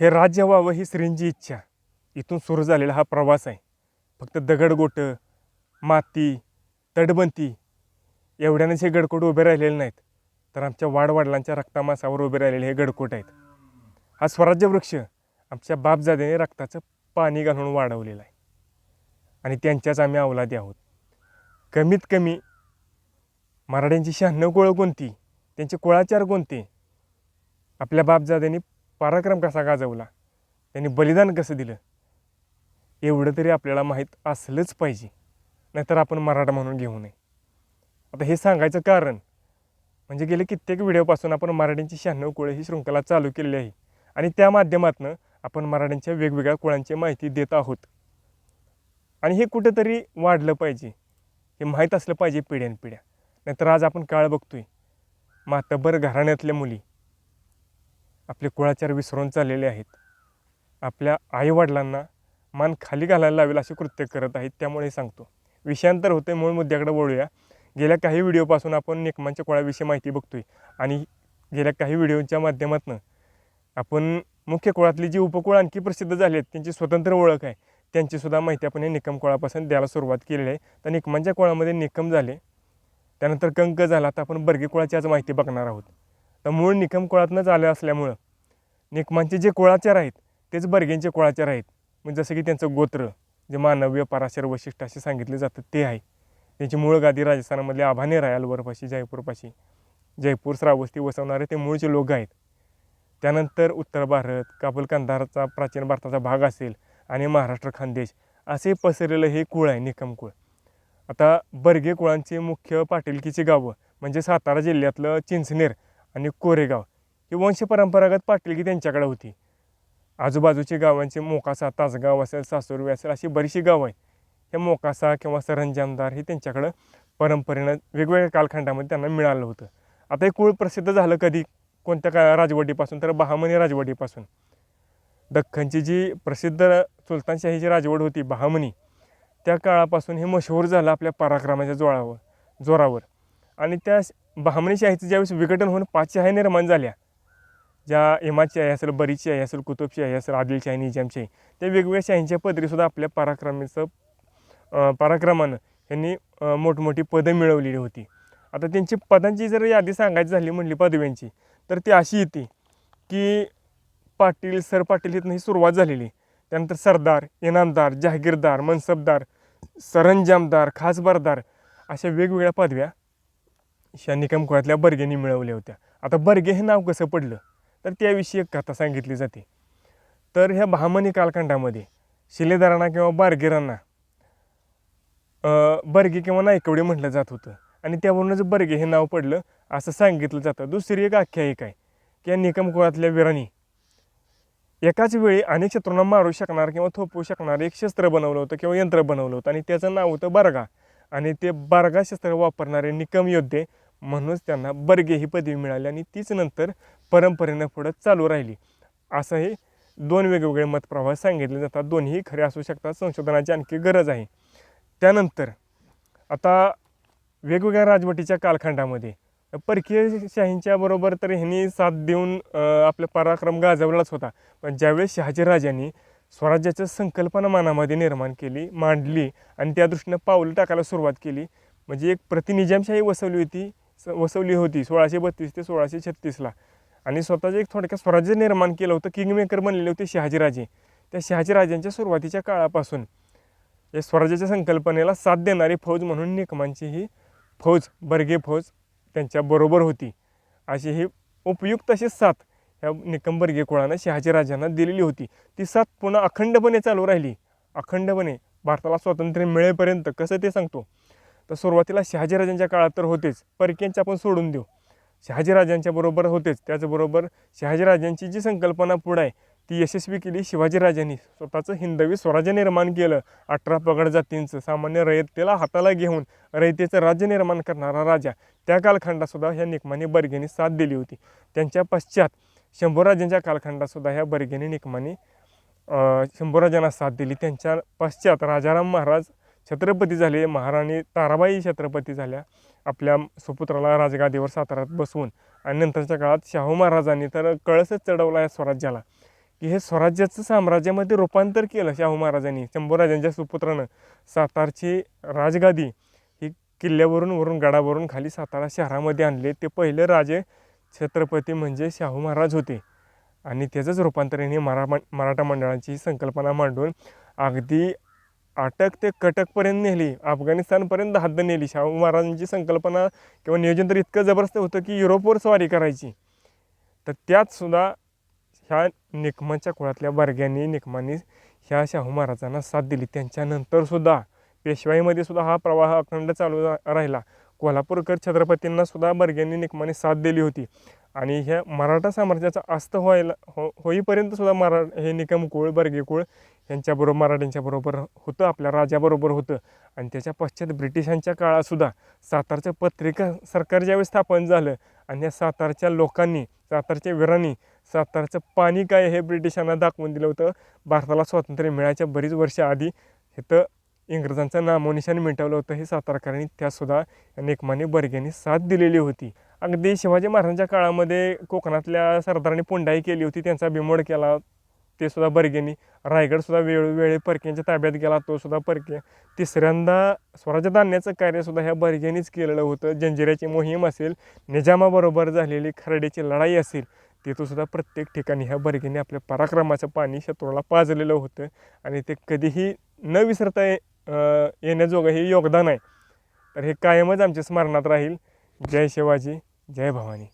हे राज्य व्हावं ही श्रींची इच्छा. इथून सुरू झालेला हा प्रवास आहे. फक्त दगडगोटं माती तटबंती एवढ्यानेच हे गडकोट उभे राहिलेले नाहीत. तर आमच्या वाडवडिलांच्या रक्तामासावर उभे राहिलेले हे गडकोट आहेत. हा स्वराज्य वृक्ष आमच्या बापजादेने रक्ताचं पाणी घालून वाढवलेलं आहे. आणि त्यांच्याच आम्ही अवलादी आहोत. कमीत कमी मराठ्यांची शहाण्णव कुळं कोणती? त्यांचे कुळाचार कोणते? आपल्या बापजाद्यांनी पराक्रम कसा गाजवला? त्यांनी बलिदान कसं दिलं? एवढं तरी आपल्याला माहीत असलंच पाहिजे. नाहीतर आपण मराठा म्हणून घेऊ नये. आता हे सांगायचं कारण म्हणजे गेले कित्येक व्हिडिओपासून आपण मराठ्यांची शहाण्णव कुळे ही शृंखला चालू केलेली आहे. आणि त्या माध्यमातून आपण मराठ्यांच्या वेगवेगळ्या कुळांची माहिती देत आहोत. आणि हे कुठंतरी वाढलं पाहिजे. हे माहीत असलं पाहिजे पिढ्यानपिढ्या. नाहीतर आज आपण काळ बघतोय. मातबर घराण्यातल्या मुली. आपले कुळाचार विसरून चाललेले आहेत. आपल्या आईवडिलांना मान खाली घालायला लावेल असे कृत्य करत आहेत त्यामुळे सांगतो. विषयांतर होते मूळ मुद्द्याकडे वळूया. गेल्या काही व्हिडिओपासून आपण निकमांच्या कुळाविषयी माहिती बघतोय आणि गेल्या काही व्हिडिओच्या माध्यमातून आपण मुख्य कुळातली जी उपकुळ आणखी प्रसिद्ध झाली आहेत त्यांची स्वतंत्र ओळख आहे. त्यांचीसुद्धा माहिती आपण या निकम कुळापासून द्यायला सुरुवात केलेली आहे. तर निकमांच्या कुळामध्ये निकम झाले. त्यानंतर कंक झाला. तर आपण बर्गी कुळाची आज माहिती बघणार आहोत. तर मूळ निकम कुळातनंच आलं असल्यामुळं. निकमांचे जे कुळाचार आहेत तेच बर्गेंचे कुळाचार आहेत. म्हणजे जसं की त्यांचं गोत्र जे मानव्य पराशर वशिष्ठ असे सांगितले जातं ते आहे. त्यांची मूळ गादी राजस्थानामधले आभाने रायालवरपाशी जयपूरपाशी. जयपूर श्रावस्ती वसवणारे ते मूळचे लोक आहेत. त्यानंतर उत्तर भारत काबूल कंधारचा प्राचीन भारताचा भाग असेल आणि महाराष्ट्र खानदेश असे पसरलेलं हे कुळ आहे निकम कुळ. आता बर्गे कुळांचे मुख्य पाटीलकीची गावं म्हणजे सातारा जिल्ह्यातलं चिंचनेर आणि कोरेगाव ही वंश परंपरागत पाटीलकी त्यांच्याकडे होती. आजूबाजूची गावांची मोकासा तासगाव असेल सासुरवी असेल अशी बरीचशी गावं आहेत. हे मोकासा किंवा सरंजामदार हे त्यांच्याकडं परंपरेनं वेगवेगळ्या कालखंडामध्ये त्यांना मिळालं होतं. आता हे कुळ प्रसिद्ध झालं कधी? कोणत्या का राजवटीपासून. तर बहामनी राजवटीपासून. दख्खनची जी प्रसिद्ध सुलतानशाहीची राजवट होती बहामनी त्या काळापासून हे मशहूर झालं आपल्या पराक्रमाच्या जोळावर जोरावर. आणि त्या भामणी शाहीचं ज्यावेळेस विघटन होऊन पाच शाही निर्माण झाल्या ज्या इमादशाही असेल बरीची बरीचशाही असेल आई असेल आदिलशाही निजामशाही त्या वेगवेगळ्या शाहींच्या पदरीसुद्धा आपल्या पराक्रमेचं पराक्रमानं यांनी मोठमोठी पदं मिळवलेली होती. आता त्यांची पदांची जर यादी सांगायची झाली म्हणली पदव्यांची तर ती अशी येते की पाटील सर पाटील इथनं ही सुरुवात झालेली. त्यानंतर सरदार इनामदार जहागीरदार मनसबदार सरंजामदार खासबारदार अशा वेगवेगळ्या पदव्या ह्या निकमकुळातल्या बर्गेंनी मिळवल्या होत्या. आता बर्गे हे नाव कसं पडलं? तर त्याविषयी एक कथा सांगितली जाते. तर ह्या बहामनी कालखंडामध्ये शिलेदारांना किंवा बारगेरांना बर्गे किंवा नायकवडे म्हटलं जात होतं. आणि त्यावरूनच बर्गे हे नाव पडलं असं सांगितलं जातं. दुसरी एक आख्यायिका आहे की या निकमकुळातल्या वीरांनी एकाच वेळी अनेक शत्रूंना मारू शकणार किंवा थोपवू शकणार एक शस्त्र बनवलं होतं किंवा यंत्र बनवलं होतं. आणि त्याचं नाव होतं बर्गा. आणि ते बारगा शस्त्र वापरणारे निकम योद्धे म्हणूनच त्यांना बर्गे ही पदवी मिळाली आणि तीच नंतर परंपरेनं पुढं चालू राहिली. असं हे दोन वेगवेगळे मतप्रवाह सांगितले जातात. दोन्ही खरे असू शकतात. संशोधनाची आणखी गरज आहे. त्यानंतर आता वेगवेगळ्या राजवटीच्या कालखंडामध्ये परकीय शाहींच्या बरोबर तर ह्यांनी साथ देऊन आपला पराक्रम गाजवलाच होता. पण ज्यावेळेस शहाजीराजांनी स्वराज्याची संकल्पना मनामध्ये निर्माण केली मांडली आणि त्या दृष्टीनं पावलं टाकायला सुरुवात केली. म्हणजे एक प्रतिनिजामशाही वसवली होती स- वसवली होती सोळाशे बत्तीस ते सोळाशे छत्तीसला आणि स्वतःचं एक थोडक्यात स्वराज्य निर्माण केलं होतं किंगमेकर बनलेले होते शहाजीराजे. त्या शहाजीराजांच्या सुरुवातीच्या काळापासून या स्वराज्याच्या संकल्पनेला साथ देणारी फौज म्हणून निकमांची ही फौज बर्गे फौज त्यांच्याबरोबर होती. अशी ही उपयुक्त अशी साथ ह्या निकम बर्गे कुळानं शहाजीराजांना दिलेली होती. ती साथ पुन्हा अखंडपणे चालू राहिली. अखंडपणे भारताला स्वातंत्र्य मिळेपर्यंत कसं ते सांगतो? तर सुरुवातीला शहाजीराजांच्या काळात तर होतेच. परक्यांच्या आपण सोडून देऊ. शहाजीराजांच्या बरोबर होतेच. त्याचबरोबर शहाजीराजांची जी संकल्पना पुढं आहे ती यशस्वी केली शिवाजीराजांनी स्वतःचं हिंदवी स्वराज्य निर्माण केलं. अठरा पगड जातींचं सामान्य रयतेला हाताला घेऊन रयतेचं राज्य निर्माण करणारा राजा. त्या कालखंडातसुद्धा ह्या निकमाने बर्गेने साथ दिली होती. त्यांच्या पश्चात शंभूराजांच्या कालखंडातसुद्धा ह्या बर्गेनी निकमाने शंभूराजांना साथ दिली. त्यांच्या पश्चात राजाराम महाराज छत्रपती झाले. महाराणी ताराबाई छत्रपती झाल्या. आपल्या सुपुत्राला राजगादीवर साताऱ्यात बसवून आणि नंतरच्या काळात शाहू महाराजांनी तर कळसच चढवला या स्वराज्याला. की हे स्वराज्याचं साम्राज्यामध्ये रूपांतर केलं शाहू महाराजांनी. शंभूराजांच्या सुपुत्रानं सातारची राजगादी ही किल्ल्यावरून वरून गडावरून खाली सातारा शहरामध्ये आणले. ते पहिले राजे छत्रपती म्हणजे शाहू महाराज होते. आणि त्याचंच रूपांतर यांनी मरा मराठा मंडळाची संकल्पना मांडून अगदी अटक ते कटकपर्यंत नेली. अफगाणिस्तानपर्यंत हद्द नेली. शाहू महाराजांची संकल्पना किंवा नियोजन तर इतकं जबरदस्त होतं की युरोपवर स्वारी करायची. तर त्यात सुद्धा ह्या निकमाच्या कुळातल्या बर्ग्यांनी निकमांनी ह्या शाहू महाराजांना साथ दिली. त्यांच्यानंतर सुद्धा पेशवाईमध्ये सुद्धा हा प्रवाह अखंड चालू राहिला. कोल्हापूरकर छत्रपतींना सुद्धा बर्ग्यांनी निकमाने साथ दिली होती. आणि ह्या मराठा साम्राज्याचा अस्त व्हायला हो होईपर्यंत सुद्धा मरा हे निकम कुळ बर्गे कुळ यांच्याबरोबर मराठ्यांच्या बरोबर होतं आपल्या राजाबरोबर होतं. आणि त्याच्या पश्चात ब्रिटिशांच्या काळातसुद्धा सातारचं पत्रिका सरकार ज्यावेळी स्थापन झालं आणि या सातारच्या लोकांनी सातारच्या वीरांनी सातारचं पाणी काय हे ब्रिटिशांना दाखवून दिलं होतं भारताला स्वातंत्र्य मिळायच्या बरीच वर्ष आधी इथं इंग्रजांचं नामोनिशाने मिटवलं होतं. हे सातारकरांनी त्यासुद्धा नेकमाने बर्ग्यांनी साथ दिलेली होती. अगदी शिवाजी महाराजांच्या काळामध्ये कोकणातल्या सरदारांनी पुंडाई केली होती. त्यांचा बिमोड केला. ते सुद्धा बर्गेनी रायगडसुद्धा वेळोवेळी परक्यांच्या ताब्यात गेला. तो सुद्धा परके. तिसऱ्यांदा स्वराज्य धान्याचं कार्यसुद्धा ह्या बर्गेनीच केलेलं होतं. जंजिऱ्याची मोहीम असेल निजामाबरोबर झालेली खरडीची लढाई असेल तिथंसुद्धा प्रत्येक ठिकाणी ह्या बर्गेने आपल्या पराक्रमाचं पाणी शत्रूला पाजलेलं होतं. आणि ते कधीही न विसरता येण्याजोगं हे योगदान आहे. तर हे कायमच आमच्या स्मरणात राहील. जय शिवाजी जय भवानी.